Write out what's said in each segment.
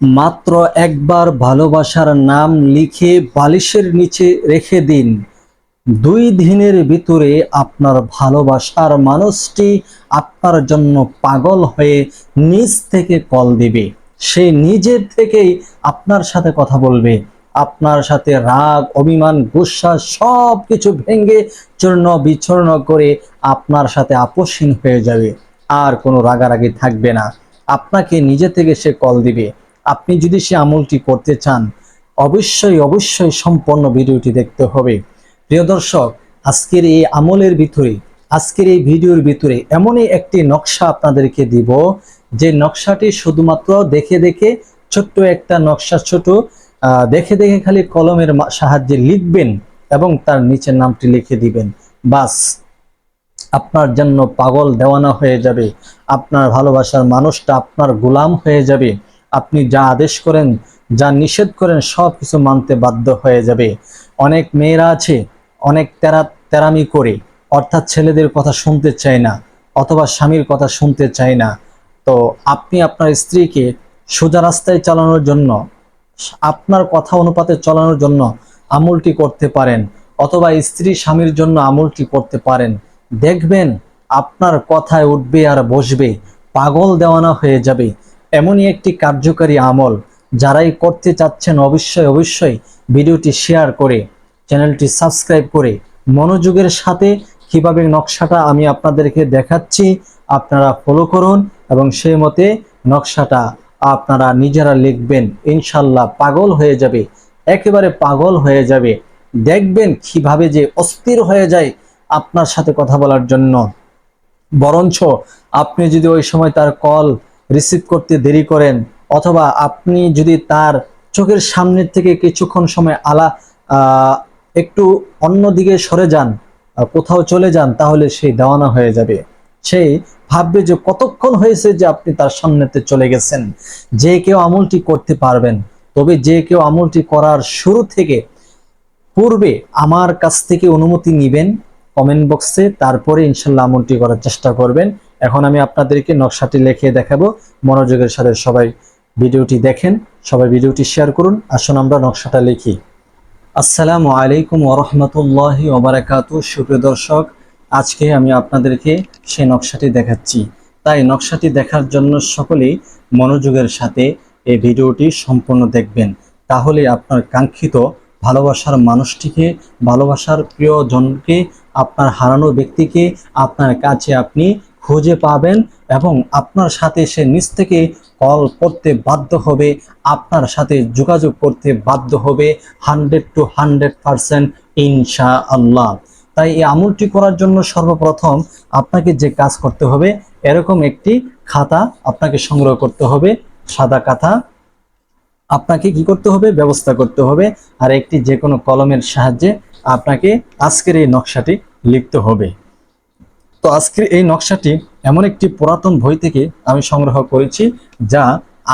মাত্র একবার ভালোবাসার নাম লিখে বালিশের নিচে রেখে দিন। দুই দিনের ভিতরে আপনার ভালোবাসার মানুষটি আপনার জন্য পাগল হয়ে নিজ থেকে কল দিবে। সে নিজের থেকেই আপনার সাথে কথা বলবে। আপনার সাথে রাগ, অভিমান, গুসা সব কিছু ভেঙে চূর্ণ বিচূর্ণ করে আপনার সাথে আপসহীন হয়ে যাবে। আর কোনো রাগারাগি থাকবে না। আপনাকে নিজে থেকে সে কল দিবে। আপনি যদি সে আমলটি করতে চান, অবশ্যই অবশ্যই সম্পূর্ণ ভিডিওটি দেখতে হবে। প্রিয় দর্শক, আজকের এই আমলের ভিতরে, আজকের এই ভিডিওর ভিতরে এমনই একটি নকশা আপনাদেরকে দিব, যে নকশাটি শুধুমাত্র দেখে দেখে ছোট্ট একটা নকশা ছোট দেখে দেখে খালি কলমের সাহায্যে লিখবেন এবং তার নিচের নামটি লিখে দিবেন। বাস, আপনার জন্য পাগল দেওয়ানা হয়ে যাবে, আপনার ভালোবাসার মানুষটা আপনার গোলাম হয়ে যাবে। আপনি যা আদেশ করেন, যা নিষেধ করেন, সব কিছু মানতে বাধ্য হয়ে যাবে। অনেক মেয়েরা আছে, অনেক তেরা, তেরামি করে, অর্থাৎ ছেলেদের কথা শুনতে চায় না, অথবা স্বামীর কথা শুনতে চায় না। তো আপনি আপনার স্ত্রীকে সোজা রাস্তায় চালানোর জন্য, আপনার কথা অনুপাতে চালানোর জন্য আমলটি করতে পারেন, অথবা স্ত্রী স্বামীর জন্য আমলটি করতে পারেন। দেখবেন আপনার কথায় উঠবে আর বসবে, পাগল দেওয়ানা হয়ে যাবে। এমনই একটি কার্যকারী আমল যারাই করতে চাচ্ছেন অবশ্যই অবশ্যই ভিডিওটি শেয়ার করে চ্যানেলটি সাবস্ক্রাইব করে মনোযোগের সাথে কীভাবে নকশাটা আমি আপনাদেরকে দেখাচ্ছি আপনারা ফলো করুন এবং সেই মতে নকশাটা আপনারা নিজেরা লিখবেন। ইনশাল্লাহ পাগল হয়ে যাবে, একেবারে পাগল হয়ে যাবে। দেখবেন কীভাবে যে অস্থির হয়ে যায় আপনার সাথে কথা বলার জন্য। বরঞ্চ আপনি যদি ওই সময় তার কল রিসিভ করতে দেরি করেন, অথবা আপনি যদি তার চোখের সামনের থেকে কিছুক্ষণ সময় আলা একটু অন্যদিকে সরে যান কোথাও চলে যান, তাহলে সেই দেওয়ানা হয়ে যাবে। সেই ভাববে যে কতক্ষণ হয়েছে যে আপনি তার সামনেতে চলে গেছেন। যে কেউ আমলটি করতে পারবেন, তবে যে কেউ আমলটি করার শুরু থেকে পূর্বে আমার কাছ থেকে অনুমতি নিবেন, কমেন্ট বক্সে, তারপরে ইনশাল্লাহ আমলটি করার চেষ্টা করবেন। এখন আমি আপনাদেরকে নকশাটি লিখে দেখাবো। মনোযোগের সাথে সবাই ভিডিওটি দেখেন, সবাই ভিডিওটি শেয়ার করুন। আসুন আমরা নকশাটা লিখি। আসসালামু আলাইকুম ওরহমতুল্লাহি ওবরাকাতু সুপ্রিয় দর্শক, আজকে আমি আপনাদেরকে সেই নকশাটি দেখাচ্ছি। তাই নকশাটি দেখার জন্য সকলেই মনোযোগের সাথে এই ভিডিওটি সম্পূর্ণ দেখবেন। তাহলে আপনার কাঙ্ক্ষিত ভালোবাসার মানুষটিকে, ভালোবাসার প্রিয়জনকে, আপনার হারানো ব্যক্তিকে, আপনার কাছে আপনি খুঁজে পাবেন এবং আপনার সাথে সে নিজ থেকে কল করতে বাধ্য হবে, আপনার সাথে যোগাযোগ করতে বাধ্য হবে হান্ড্রেড টু হান্ড্রেড পারসেন্ট ইনশা আল্লাহ তাই এই আমলটি করার জন্য সর্বপ্রথম আপনাকে যে কাজ করতে হবে, এরকম একটি খাতা আপনাকে সংগ্রহ করতে হবে, সাদা কাঁথা আপনাকে কি করতে হবে? ব্যবস্থা করতে হবে আর একটি যে কোনো কলমের সাহায্যে আপনাকে আজকের এই নকশাটি লিখতে হবে। তো আজকের এই নকশাটি এমন একটি পুরাতন বই থেকে আমি সংগ্রহ করেছি, যা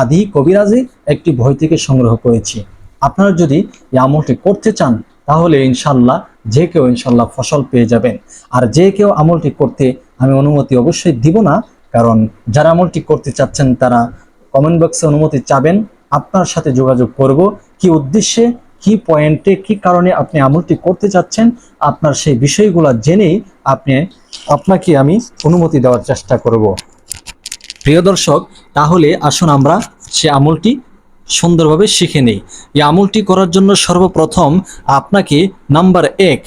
আদি কবিরাজি একটি বই থেকে সংগ্রহ করেছি। আপনারা যদি এই আমলটি করতে চান, তাহলে ইনশাল্লাহ যে কেউ ইনশাল্লাহ ফসল পেয়ে যাবেন। আর যে কেউ আমলটি করতে আমি অনুমতি অবশ্যই দিব না, কারণ যারা আমলটি করতে চাচ্ছেন, তারা কমেন্ট বক্সে অনুমতি চাবেন। আপনার সাথে যোগাযোগ করব, কি উদ্দেশ্যে, কি পয়েন্টে কি কারণে আপনি আমলটি করতে চাচ্ছেন, আপনার সেই বিষয়গুলো জেনেই আপনি আপনাকে আমি অনুমতি দেওয়ার চেষ্টা করব। প্রিয় দর্শক, তাহলে আসুন আমরা সে আমলটি সুন্দরভাবে শিখে নেই। এই আমলটি করার জন্য সর্বপ্রথম আপনাকে নাম্বার এক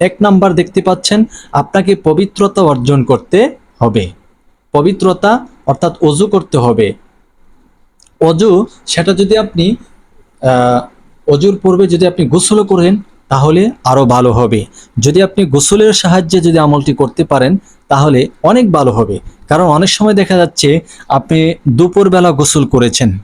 এক নাম্বার দেখতে পাচ্ছেন, আপনাকে পবিত্রতা অর্জন করতে হবে। পবিত্রতা অর্থাৎ অজু করতে হবে। অজু, সেটা যদি আপনি অজুর পূর্বে যদি আপনি গোসল করেন তাহলে আরও ভালো হবে। যদি আপনি গোসলের সাহায্যে যদি আমলটি করতে পারেন, তাহলে অনেক ভালো হবে। কারণ অনেক সময় দেখা যাচ্ছে আপনি দুপুরবেলা গোসল করেছেন।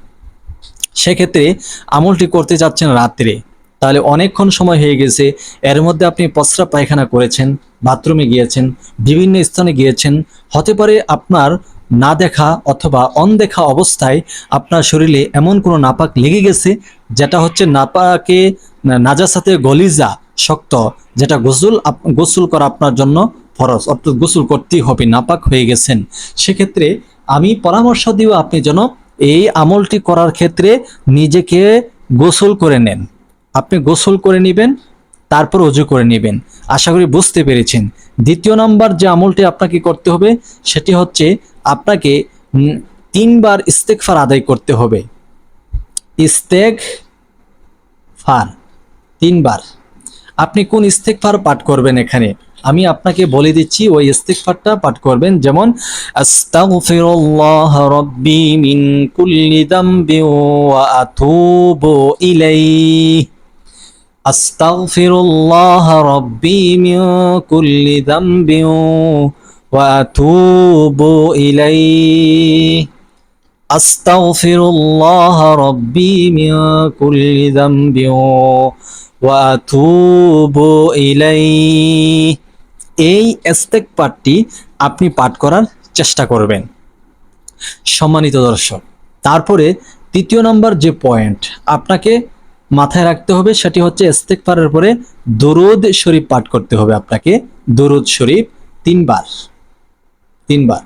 সেক্ষেত্রে আমলটি করতে যাচ্ছেন রাত্রে। তাহলে অনেকক্ষণ সময় হয়ে গেছে, এর মধ্যে আপনি পসরা পায়খানা করেছেন, বাথরুমে গিয়েছেন, বিভিন্ন স্থানে গিয়েছেন। হতে পারে আপনার না দেখা অথবা অনদেখা অবস্থায় আপনার শরীরে এমন কোনো নাপাক লেগে গেছে, যেটা হচ্ছে নাপাকে নাজাসাতে গলিজা শক্ত, যেটা গোসল গোসল করা আপনার জন্য ফরজ, অর্থাৎ গোসল করতেই হবে, নাপাক হয়ে গেছেন। সেক্ষেত্রে আমি পরামর্শ দিব আপনি যেন এই আমলটি করার ক্ষেত্রে নিজেকে গোসল করে নেন। আপনি গোসল করে নেবেন, তারপর অজু করে নেবেন। আশা করি বুঝতে পেরেছেন। দ্বিতীয় নম্বর যে আমলটি আপনাকে করতে হবে, সেটি হচ্ছে আপনাকে তিনবার ইস্তেকফার আদায় করতে হবে। ইস্তেক ফার তিনবার। আপনি কোন ইস্তেকফার পাঠ করবেন এখানে? আমি আপনাকে বলে দিচ্ছি, ওই ইস্তেকফারটা পাঠ করবেন। যেমন, আস্তাগফিরুল্লাহ রব্বি মিন কুল্লি দামবি ওয়া আতুবু ইলাইহি। আস্তাগফিরুল্লাহ রব্বি মিন কুল্লি দামবি ওয়া আতুবু ইলাইহি। আস্তাগফিরুল্লাহ রব্বি মিন কুল্লি দামবি এই এস্তেক পাঠটি আপনি পাঠ করার চেষ্টা করবেন। সম্মানিত দর্শক, তারপরে তৃতীয় নম্বর যে পয়েন্ট আপনাকে মাথায় রাখতে হবে, সেটি হচ্ছে এস্তেক পারের পরে দরুদ শরীফ পাঠ করতে হবে আপনাকে। দরুদ শরীফ তিনবার তিনবার।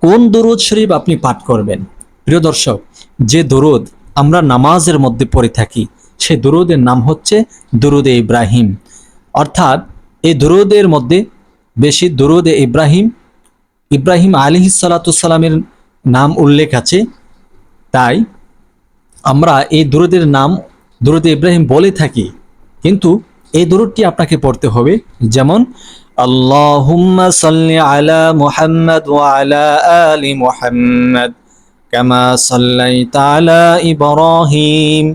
কোন দরুদ শরীফ আপনি পাঠ করবেন? প্রিয় দর্শক, যে দরুদ আমরা নামাজের মধ্যে পড়ে থাকি সে দুরুদের নাম হচ্ছে দুরুদে ইব্রাহিম। অর্থাৎ এই দুরুদের মধ্যে বেশি দুরুদে ইব্রাহিম ইব্রাহিম আলী সালাতামের নাম উল্লেখ আছে। তাই আমরা এই দুরুদের নাম দুরুদে ইব্রাহিম বলে থাকি, কিন্তু এই দুরুদটি আপনাকে পড়তে হবে। যেমন আল্লাহ সাল্লি আলা আলা আলি আলা ইব্রাহিম।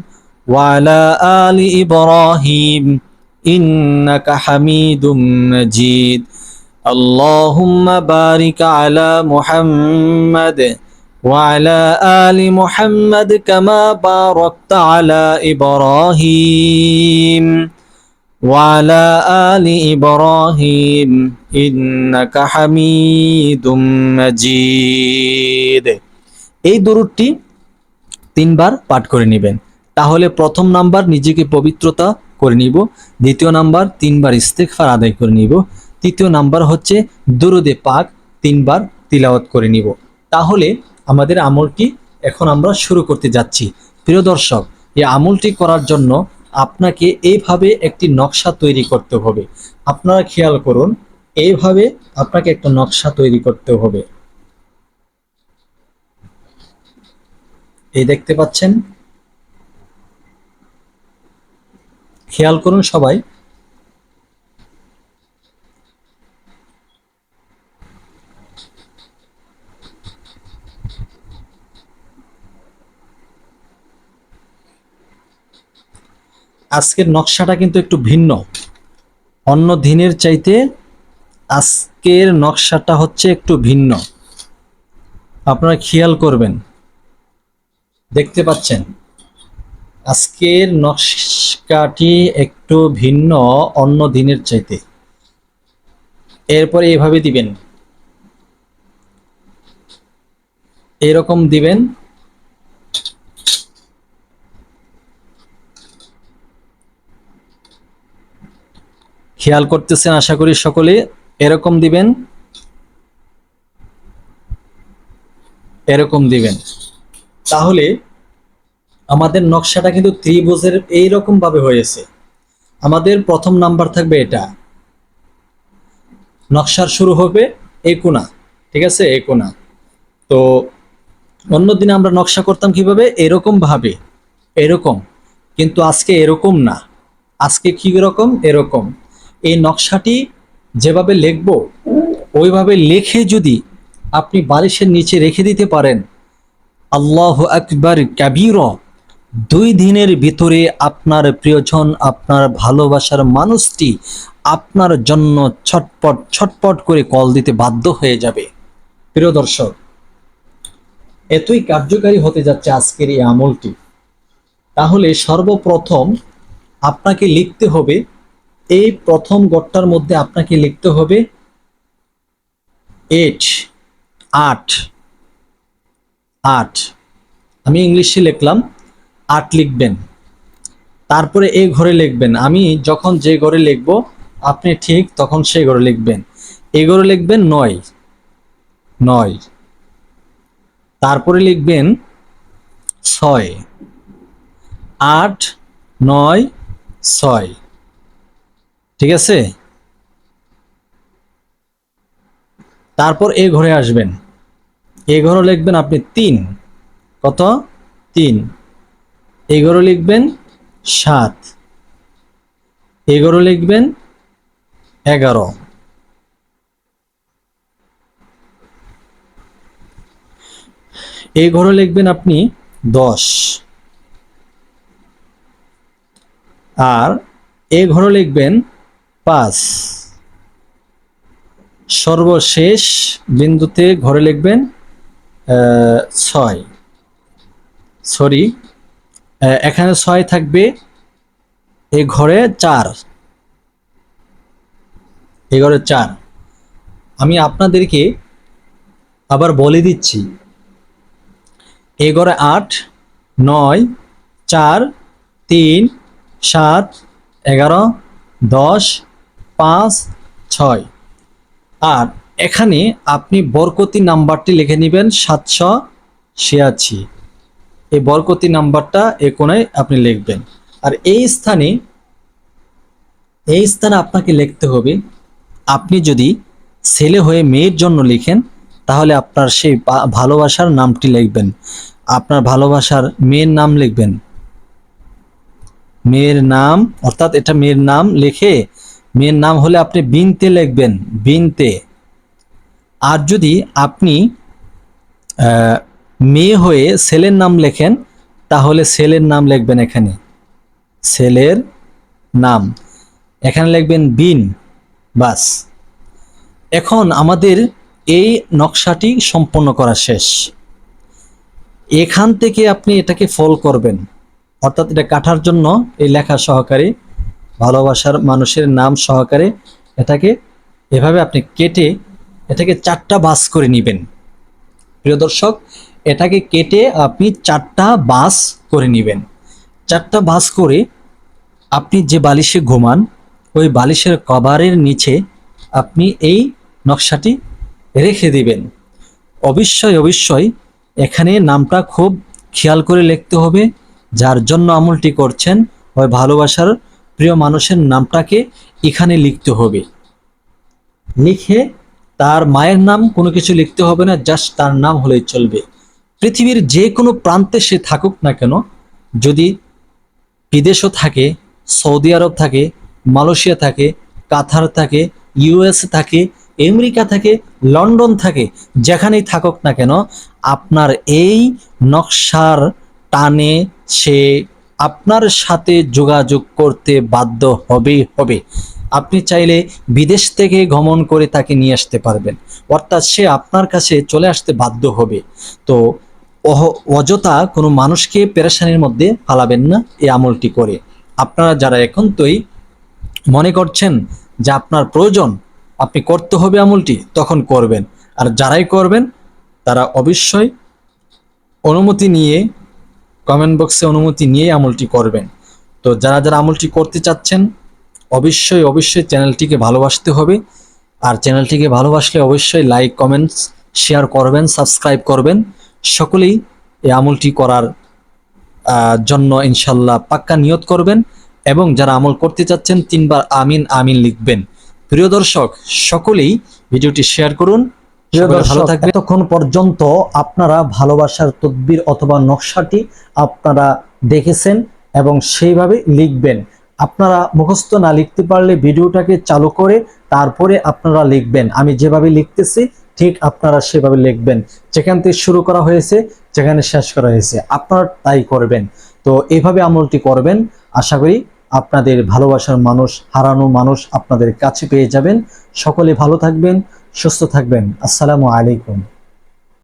وعلى آل إبراهيم إنك حميد مجيد اللهم بارك على محمد وعلى آل محمد كما باركت على إبراهيم وعلى آل إبراهيم إنك حميد مجيد এই দরুদটি তিনবার পাঠ করে নেবেন তাহলে প্রথম নাম্বার নিজেকে পবিত্রতা করে নিব, দ্বিতীয় নাম্বার তিনবার ইস্তেকফার আদায় করে নিব, তৃতীয় নাম্বার হচ্ছে দুরুদে পাক তিনবার তিলাওয়াত করে নিব। তাহলে আমাদের আমলটি এখন আমরা শুরু করতে যাচ্ছি। প্রিয় দর্শক, এই আমলটি করার জন্য আপনাকে এইভাবে একটি নকশা তৈরি করতে হবে। আপনারা খেয়াল করুন এইভাবে আপনাকে একটা নকশা তৈরি করতে হবে। এই দেখতে পাচ্ছেন? খেয়াল করুন সবাই। আজকের নকশাটা কিন্তু একটু ভিন্ন। অন্য দিনের চাইতে আজকের নকশাটা হচ্ছে একটু ভিন্ন। আপনারা খেয়াল করবেন। দেখতে পাচ্ছেন? আজকের নকশাটি একটু ভিন্ন, অন্য দিনের চাইতে। এরপরে এভাবে দিবেন। এরকম দিবেন। খেয়াল করতেছেন আশা করি সকলে, এরকম দিবেন। এরকম দিবেন। তাহলে আমাদের নকশাটা কিন্তু ত্রিভুজের এইরকম ভাবে হয়েছে। আমাদের প্রথম নাম্বার থাকবে এটা। নকশার শুরু হবে এই কোনা ঠিক আছে? এই কোনা তো অন্যদিনে আমরা নকশা করতাম কীভাবে? এরকম ভাবে। এরকম। কিন্তু আজকে এরকম না। আজকে কি রকম? এরকম। এই নকশাটি যেভাবে লিখব, ওইভাবে লেখে যদি আপনি বালিশের নিচে রেখে দিতে পারেন, আল্লাহ আকবর কাবির। দুই দিনের ভিতরে আপনার প্রিয়জন, আপনার ভালোবাসার মানুষটি আপনার জন্য ছটপট ছটপট করে কল দিতে বাধ্য হয়ে যাবে। প্রিয় দর্শক, এতই কার্যকারী হতে যাচ্ছে আজকের এই আমলটি। তাহলে সর্বপ্রথম আপনাকে লিখতে হবে, এই প্রথম গড়টার মধ্যে আপনাকে লিখতে হবে এইট আট আট। আমি ইংলিশে লিখলাম আট লিখবেন। তারপরে এই ঘরে লিখবেন। আমি যখন যে ঘরে লিখব, আপনি ঠিক তখন সেই ঘরে লিখবেন। এই ঘরে লিখবেন নয়। নয়। তারপরে লিখবেন ছয়। আট, নয়, ছয়। ঠিক আছে? তারপর এই ঘরে আসবেন। এই ঘরে লিখবেন আপনি তিন। কত? তিন। এই ঘরে লিখবেন সাত। এই ঘরে লিখবেন এগারো। এই ঘরে লিখবেন আপনি দশ। আর এই ঘরে লিখবেন পাঁচ। সর্বশেষ বিন্দুতে ঘরে লিখবেন ছয়। সরি এখানে ছয় থাকবে। এ ঘরে চার। এ ঘরে চার। আমি আপনাদেরকে আবার বলে দিচ্ছি। এ ঘরে আট, নয়, চার, তিন, সাত, এগারো, দশ, পাঁচ, ছয়। আর এখানে আপনি বরকতি নাম্বারটি লিখে নেবেন সাতশো ছিয়াশি। এই বরকতি নাম্বারটা এ কোনায় আপনি লিখবেন। আর এই স্থানে এই স্থানে আপনাকে লিখতে হবে, আপনি যদি ছেলে হয়ে মেয়ের জন্য লিখেন, তাহলে আপনার সেই ভালোবাসার নামটি লিখবেন। আপনার ভালোবাসার মেয়ের নাম লিখবেন। মেয়ের নাম, অর্থাৎ এটা মেয়ের নাম লিখে, মেয়ের নাম হলে আপনি বিনতে লিখবেন, বিনতে। আর যদি আপনি মেয়ে হয়ে ছেলের নাম লেখেন, তাহলে ছেলের নাম লিখবেন এখানে। ছেলের নাম। এখানে লিখবেন বিন, বাস। এখন আমাদের এই নকশাটি সম্পন্ন করা শেষ। এখান থেকে আপনি এটাকে ফল করবেন। অর্থাৎ এটা কাটার জন্য এই লেখা সহকারে, ভালোবাসার মানুষের নাম সহকারে এটাকে এভাবে আপনি কেটে এটাকে চারটা বাস করে নেবেন। প্রিয় দর্শক এটাকে কেটে আপনি চারটা বাস করে নেবেন। চারটা বাস করে আপনি যে বালিশে ঘুমান, ওই বালিশের কভারের নিচে আপনি এই নকশাটি রেখে দিবেন। অবশ্যই অবশ্যই এখানে নামটা খুব খেয়াল করে লিখতে হবে, যার জন্য আমলটি করছেন ওই ভালোবাসার প্রিয় মানুষের নামটাকে এখানে লিখতে হবে। লিখে তার মায়ের নাম কোনো কিছু লিখতে হবে না, জাস্ট তার নাম হলেই চলবে। পৃথিবীর যে কোনো প্রান্তে সে থাকুক না কেন, যদি বিদেশও থাকে, সৌদি আরব থাকে, মালয়েশিয়া থাকে, কাতার থাকে, ইউএস থাকে, আমেরিকা থাকে, লন্ডন থাকে, যেখানেই থাকুক না কেন, আপনার এই নকশার টানে সে আপনার সাথে যোগাযোগ করতে বাধ্য হবেই হবে। আপনি চাইলে বিদেশ থেকে গমন করে তাকে নিয়ে আসতে পারবেন। অর্থাৎ সে আপনার কাছে চলে আসতে বাধ্য হবে। তো অযথা কোনো মানুষকে পেরেশানির মধ্যে ফালাবেন না এই আমলটি করে। আপনারা যারা একান্তই মনে করছেন যে আপনার প্রয়োজন, আপনি করতে হবে আমলটি, তখন করবেন। আর যারাই করবেন, তারা অবশ্যই অনুমতি নিয়ে কমেন্ট বক্সে অনুমতি নিয়ে আমলটি করবেন। তো যারা যারা আমলটি করতে চাচ্ছেন, অবশ্যই অবশ্যই চ্যানেলটিকে ভালোবাসতে হবে। আর চ্যানেলটিকে ভালোবাসলে অবশ্যই লাইক কমেন্টস শেয়ার করবেন সাবস্ক্রাইব করবেন। সকলেই এই আমলটি করার জন্য ইনশাল্লাহ পাক্কা নিয়ত করবেন এবং যারা আমল করতে চাচ্ছেন তিনবার আমিন আমিন লিখবেন। প্রিয় দর্শক সকলেই ভিডিওটি শেয়ার করুন। ভালো পর্যন্ত আপনারা ভালোবাসার তদবির অথবা নকশাটি আপনারা দেখেছেন এবং সেইভাবে লিখবেন। আপনারা মুখস্থ না লিখতে পারলে ভিডিওটাকে চালু করে তারপরে আপনারা লিখবেন। আমি যেভাবে লিখতেছি ঠিক আপনারা সেভাবে লিখবেন। যেখান থেকে শুরু করা হয়েছে, যেখানে শেষ করা হয়েছে, আপনারা তাই করবেন। তো এইভাবে আমলটি করবেন। আশা করি আপনাদের ভালোবাসার মানুষ, হারানো মানুষ আপনাদের কাছে পেয়ে যাবেন। সকলে ভালো থাকবেন, সুস্থ থাকবেন। আসসালামু আলাইকুম।